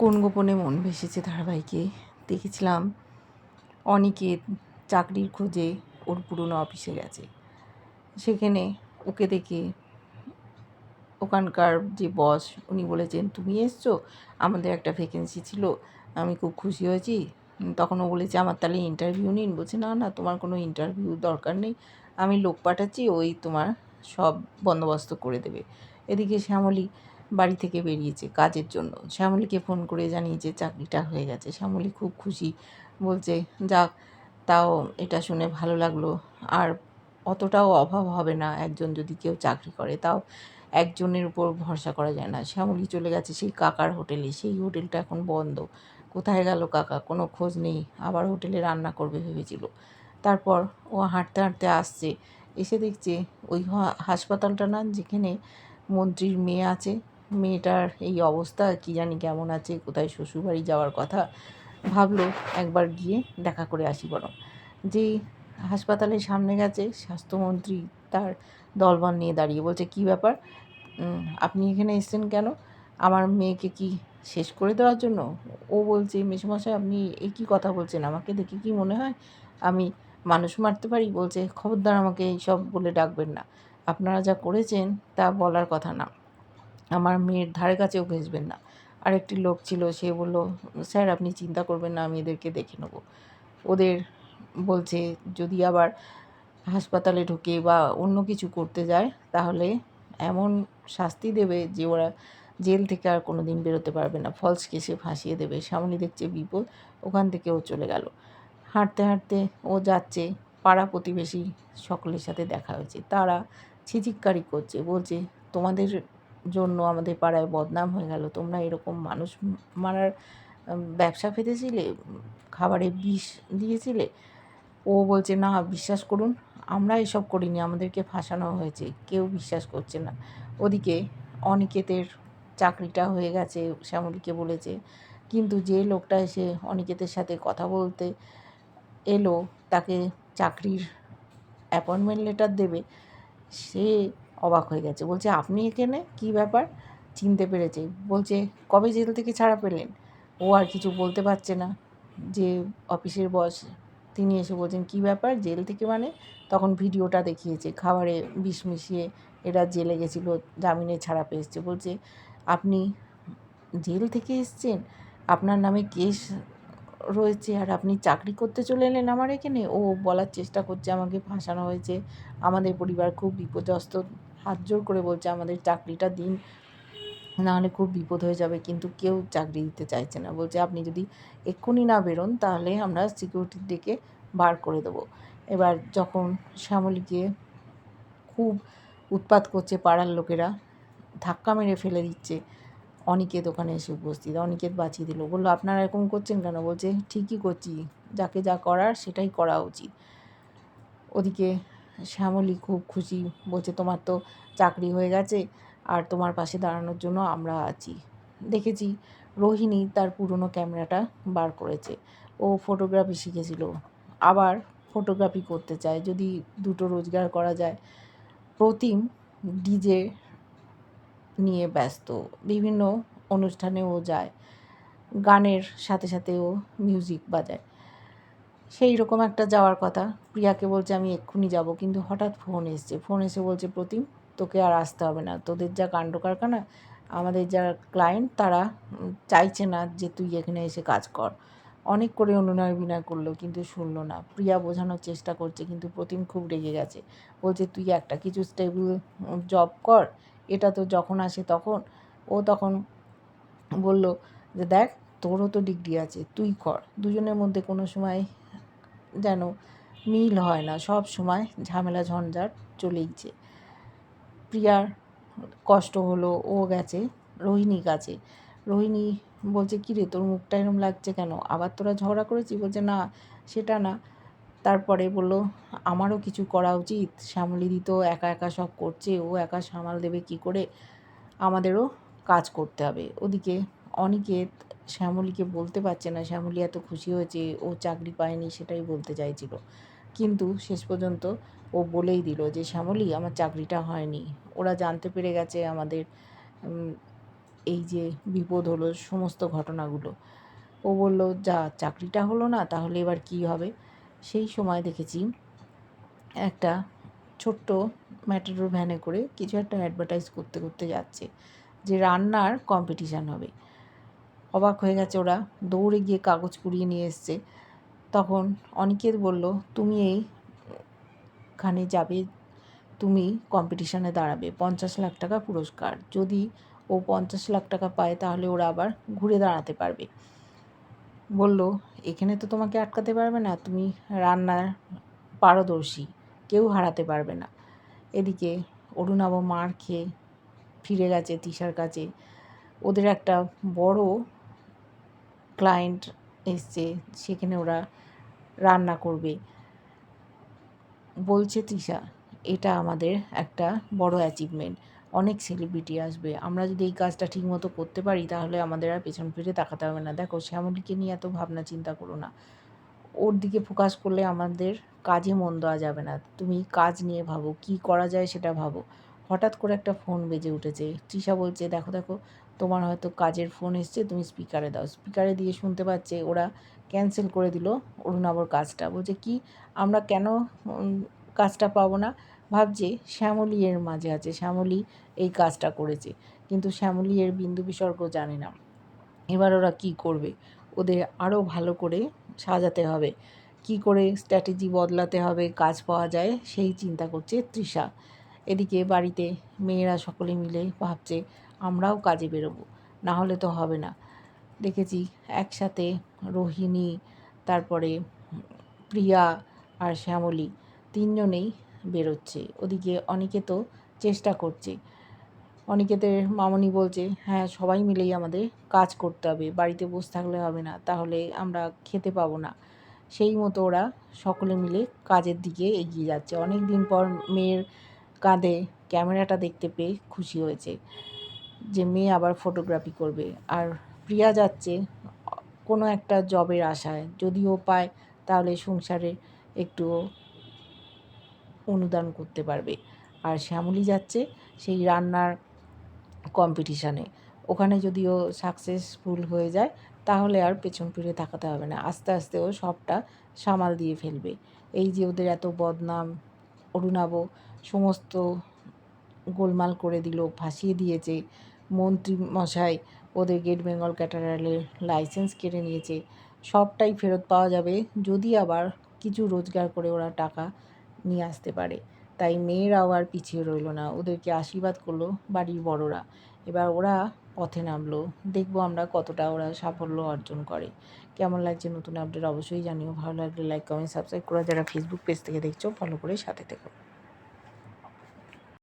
কোন গোপনে মন ভেসেছে ধারাবাহিকে? দেখেছিলাম অনিকেত চাকরির খোঁজে ওর পুরনো অফিসে গেছে। সেখানে ওকে দেখে ওখানকার যে বস, উনি বলেছেন, তুমি এসছো? আমাদের একটা ভ্যাকেন্সি ছিল, আমি খুব খুশি হয়েছি। তখন ও বলেছে, আমার তাহলে ইন্টারভিউ নিন। বলছে, না না, তোমার কোনো ইন্টারভিউ দরকার নেই। আমি লোক পাঠাচ্ছি, ওই তোমার সব বন্দোবস্ত করে দেবে। এদিকে শ্যামলী বাড়ি থেকে বেরিয়েছে কাজের জন্য। শ্যামলীকে ফোন করে জানিয়েছে চাকরিটা হয়ে গেছে। শ্যামলী খুব খুশি, বলছে, যাক, তাও এটা শুনে ভালো লাগল। আর অতটাও অভাব হবে না, একজন যদি কেউ চাকরি করে, তাও একজনের উপর ভরসা করা যায় না। শ্যামলী চলে গেছে সেই কাকার হোটেলে। সেই হোটেলটা এখন বন্ধ। কোথায় গেল কাকা? কোনো খোঁজ নেই। আবার হোটেলে রান্না করবে ভেবেছিল। তারপর ও হাঁটতে হাঁটতে আসছে। এসে দেখছে ওই হাসপাতালটা না, যেখানে মন্ত্রীর মেয়ে আছে মেয়েটার এই অবস্থা, কি জানি কেমন আছে, কোথায় শ্বশুরবাড়ি যাওয়ার কথা ভাবলো, একবার গিয়ে দেখা করে আসি বরং। যে হাসপাতালের সামনে গেছে, স্বাস্থ্যমন্ত্রী তার দলবল নিয়ে দাঁড়িয়ে বলছে, কি ব্যাপার? আপনি এখানে এসেছেন কেন? আমার মেয়েকে কি শেষ করে দেওয়ার জন্য? ও বলছে, মেসমশাই, আপনি এই কী কথা বলছেন? আমাকে দেখে কি মনে হয়? আমি মানুষ মারতে পারি? বলছে, খবরদার আমাকে এইসব বলে ডাকবেন না। আপনারা যা করেছেন তা বলার কথা না। আমার মেয়ের ধারে কাছেও ঘেসবেন না। আরেকটি লোক ছিল, সে বলল, স্যার, আপনি চিন্তা করবেন না, আমি এদেরকে দেখে নেব। ওদের বলছে, যদি আবার হাসপাতালে ঢুকে বা অন্য কিছু করতে যায়, তাহলে এমন শাস্তি দেবে যে ওরা জেল থেকে আর কোনো দিন বেরোতে পারবে না। ফলস কেসে ফাঁসিয়ে দেবে। সামনে দেখছে বিপদ, ওখান থেকে ও চলে গেল। হাঁটতে হাঁটতে ও যাচ্ছে, পাড়া প্রতিবেশী সকলের সাথে দেখা হয়েছে। তারা ছিচিক্কারি করছে, বলছে, তোমাদের জন্য আমাদের পাড়ায় বদনাম হয়ে গেল। তোমরা এরকম মানুষ মারার ব্যবসা ফেতেছিলে খাবারে বিষ দিয়েছিলে? ও বলছে, না, বিশ্বাস করুন, আমরা এসব করিনি, আমাদেরকে ফাঁসানো হয়েছে, কেউ বিশ্বাস করছে না। ওদিকে অনিকেতের চাকরিটা হয়ে গেছে, শ্যামলীকে বলেছে। কিন্তু যে লোকটা এসে অনিকেতের সাথে কথা বলতে এলো, তাকে চাকরির অ্যাপয়েন্টমেন্ট লেটার দেবে, সে অবাক হয়ে গেছে। বলছে, আপনি এখানে? কি ব্যাপার? চিনতে পেরেছে। বলছে, কবে জেল থেকে ছাড়া পেলেন? ও আর কিছু বলতে পারছে না। যে অফিসের বস, তিনি এসে বলছেন, কী ব্যাপার? জেল থেকে মানে? তখন ভিডিওটা দেখিয়েছে, খাবারে বিষ মিশিয়ে এরা জেলে গেছিল, জামিনে ছাড়া পেয়েছে। বলছে, আপনি জেল থেকে এসছেন? আপনার নামে কেস রয়েছে আর আপনি চাকরি করতে চলে এলেন আমার এখানে? ও বলার চেষ্টা করছে, আমাকে ফাঁসানো হয়েছে। আমাদের পরিবার খুব বিপর্যস্ত হাত জোর করে বলছে, আমাদের চাকরিটা দিন, নাহলে খুব বিপদ হয়ে যাবে। কিন্তু কেউ চাকরি দিতে চাইছে না। বলছে, আপনি যদি এক্ষুনি না বেরোন, তাহলে আমরা সিকিউরিটির ডেকে বার করে দেবো। এবার যখন শ্যামলীকে খুব উৎপাত করছে পাড়ার লোকেরা, ধাক্কা মেরে ফেলে দিচ্ছে, অনিকেত ওখানে এসে উপস্থিত। অনিকেত বাঁচিয়ে দিল, বলল, আপনারা এরকম করছেন কেন? বলছে, ঠিকই করছি, যাকে যা করার সেটাই করা উচিত। ওদিকে শ্যামলী খুব খুশি। বলছে, তোমার তো চাকরি হয়ে গেছে, আর তোমার পাশে দাঁড়ানোর জন্য আমরা আছি। দেখেছি রোহিণী তার পুরনো ক্যামেরাটা বার করেছে। ও ফটোগ্রাফি শিখেছিল। আবার ফটোগ্রাফি করতে চায়, যদি দুটো রোজগার করা যায়। প্রতিম ডিজে নিয়ে ব্যস্ত। বিভিন্ন অনুষ্ঠানেও যায়। গানের সাথে সাথে ও মিউজিক বাজায়। সেই রকম একটা যাওয়ার কথা। প্রিয়াকে বলছে, আমি এক্ষুনি যাব। কিন্তু হঠাৎ ফোন এসছে। ফোন এসে বলছে, প্রতিম, তোকে আর আসতে হবে না। তোদের যা কাণ্ড কারখানা, আমাদের যারা ক্লায়েন্ট তারা চাইছে না যে তুই এখানে এসে কাজ কর। অনেক করে অনুনয় বিনয় করল, কিন্তু শুনলো না। প্রিয়া বোঝানোর চেষ্টা করছে, কিন্তু প্রতিম খুব রেগে গেছে। বলছে, তুই একটা কিছু স্টেবল জব কর। এটা তো যখন আসে তখন। ও তখন বলল যে, দেখ, তোরও তো ডিগ্রি আছে, তুই কর। দুজনের মধ্যে কোনো সময় যেন মিল হয় না, সব সময় ঝামেলা ঝঞ্ঝাট চলেইছে। প্রিয়ার কষ্ট হলো, ও গেছে, রোহিণী কাছে রোহিণী বলছে কী রে তোর মুখটা এরম লাগছে কেন? আবার তোরা ঝগড়া করেছি বলছে, না, সেটা না। তারপরে বলল, আমারও কিছু করা উচিত। শ্যামলিদি তো একা একা সব করছে, ও একা সামাল দেবে কি করে? আমাদেরও কাজ করতে হবে। ওদিকে অনিকেত শ্যামলীকে বলতে পারছে না, শ্যামলী এত খুশি হয়েছে, ও চাকরি পায়নি সেটাই বলতে চাইছিল। কিন্তু শেষ পর্যন্ত ও বলেই দিল যে, শ্যামলী, আমার চাকরিটা হয়নি। ওরা জানতে পেরে গেছে আমাদের এই যে বিপদ হলো সমস্ত ঘটনাগুলো। ও বলল, যা, চাকরিটা হলো না, তাহলে এবার কি হবে? সেই সময় দেখেছি একটা ছোট্ট ম্যাটাডোর ভ্যানে করে কিছু একটা অ্যাডভার্টাইজ করতে করতে যাচ্ছে, যে রান্নার কম্পিটিশান হবে। অবাক হয়ে গেছে ওরা। দৌড়ে গিয়ে কাগজ কুড়িয়ে নিয়ে এসছে। তখন অনিকেত বলল, তুমি এই এইখানে যাবে, তুমি কম্পিটিশানে দাঁড়াবে। পঞ্চাশ লাখ টাকা পুরস্কার। যদি ও পঞ্চাশ লাখ টাকা পায়, তাহলে ওরা আবার ঘুরে দাঁড়াতে পারবে। বলল, এখানে তো তোমাকে আটকাতে পারবে না। তুমি রান্নার পারদর্শী। কেউ হারাতে পারবে না। এদিকে অরুণাব মার খেয়ে ফিরে গেছে তিশার কাছে। ওদের একটা বড় ক্লায়েন্ট এসছে, সেখানে ওরা রান্না করবে। বলছে তৃষা এটা আমাদের একটা বড় অ্যাচিভমেন্ট অনেক সেলিব্রিটি আসবে। আমরা যদি এই কাজটা ঠিকমতো করতে পারি, তাহলে আমাদের আর পেছন ফিরে তাকাতে হবে না। দেখো, শ্যামলীকে নিয়ে এত ভাবনা চিন্তা করো না। ওর দিকে ফোকাস করলে আমাদের কাজে মন দেওয়া যাবে না। তুমি কাজ নিয়ে ভাবো, কি করা যায় সেটা ভাবো। হঠাৎ করে একটা ফোন বেজে উঠেছে। তৃষা বলছে, দেখো দেখো তোমার হয়তো কাজের ফোন এসছে, তুমি স্পিকারে দাও। স্পিকারে দিয়ে শুনতে পাচ্ছে, ওরা ক্যান্সেল করে দিল অরুণাবর কাজটা। বলছে, কি? আমরা কেন কাজটা পাবো না? ভাবছে, শ্যামলী এর মাঝে আছে, শ্যামলী এই কাজটা করেছে। কিন্তু শ্যামলী এর বিন্দু বিসর্গ জানে না। এবার ওরা কি করবে? ওদের আরও ভালো করে সাজাতে হবে। কি করে স্ট্র্যাটেজি বদলাতে হবে, কাজ পাওয়া যায়, সেই চিন্তা করছে তৃষা। এদিকে বাড়িতে মেয়েরা সকলে মিলে ভাবছে আমরাও কাজে বেরোবো। না হলে তো হবে না। দেখেছি একসাথে রোহিণী, তারপরে প্রিয়া আর শ্যামলী তিনজনেই বেরোচ্ছে। ওদিকে অনেকে তো চেষ্টা করছে। অনিকেতের মামনি বলছে হ্যাঁ সবাই মিলেই আমাদের কাজ করতে হবে। বাড়িতে বসে থাকলে হবে না, তাহলে আমরা খেতে পাবো না। সেই মতো ওরা সকলে মিলে কাজের দিকে এগিয়ে যাচ্ছে। অনেক দিন পর মেয়ের কাঁধে ক্যামেরাটা দেখতে পেয়ে খুশি হয়েছে। যে মেয়ে আবার ফটোগ্রাফি করবে। আর প্রিয়া যাচ্ছে কোনো একটা জবের আশায়। যদিও পায়, তাহলে সংসারে একটু অনুদান করতে পারবে। আর শ্যামলী যাচ্ছে সেই রান্নার কম্পিটিশানে ওখানে যদিও সাকসেসফুল হয়ে যায়, তাহলে আর পেছন ফিরে তাকাতে হবে না। আস্তে আস্তে ও সবটা সামাল দিয়ে ফেলবে। এই যে ওদের এত বদনাম অরুণাব সমস্ত গোলমাল করে দিল ফাঁসিয়ে দিয়েছে। মন্ত্রী মশাই, ওদের গেট বেঙ্গল ক্যাটারালের লাইসেন্স কেড়ে নিয়েছে। সবটাই ফেরত পাওয়া যাবে, যদি আবার কিছু রোজগার করে ওরা টাকা নিয়ে আসতে পারে। তাই মেয়েরাও আর পিছিয়ে রইল না। ওদেরকে আশীর্বাদ করল বাড়ির বড়রা। এবার ওরা পথে নামলো। দেখব আমরা কতটা ওরা সাফল্য অর্জন করে। কেমন লাগছে নতুন আপডেট অবশ্যই জানিও। ভালো লাগলে লাইক কমেন্ট সাবস্ক্রাইব করা। যারা ফেসবুক পেজ থেকে দেখছ ফলো করে সাথে থেকো।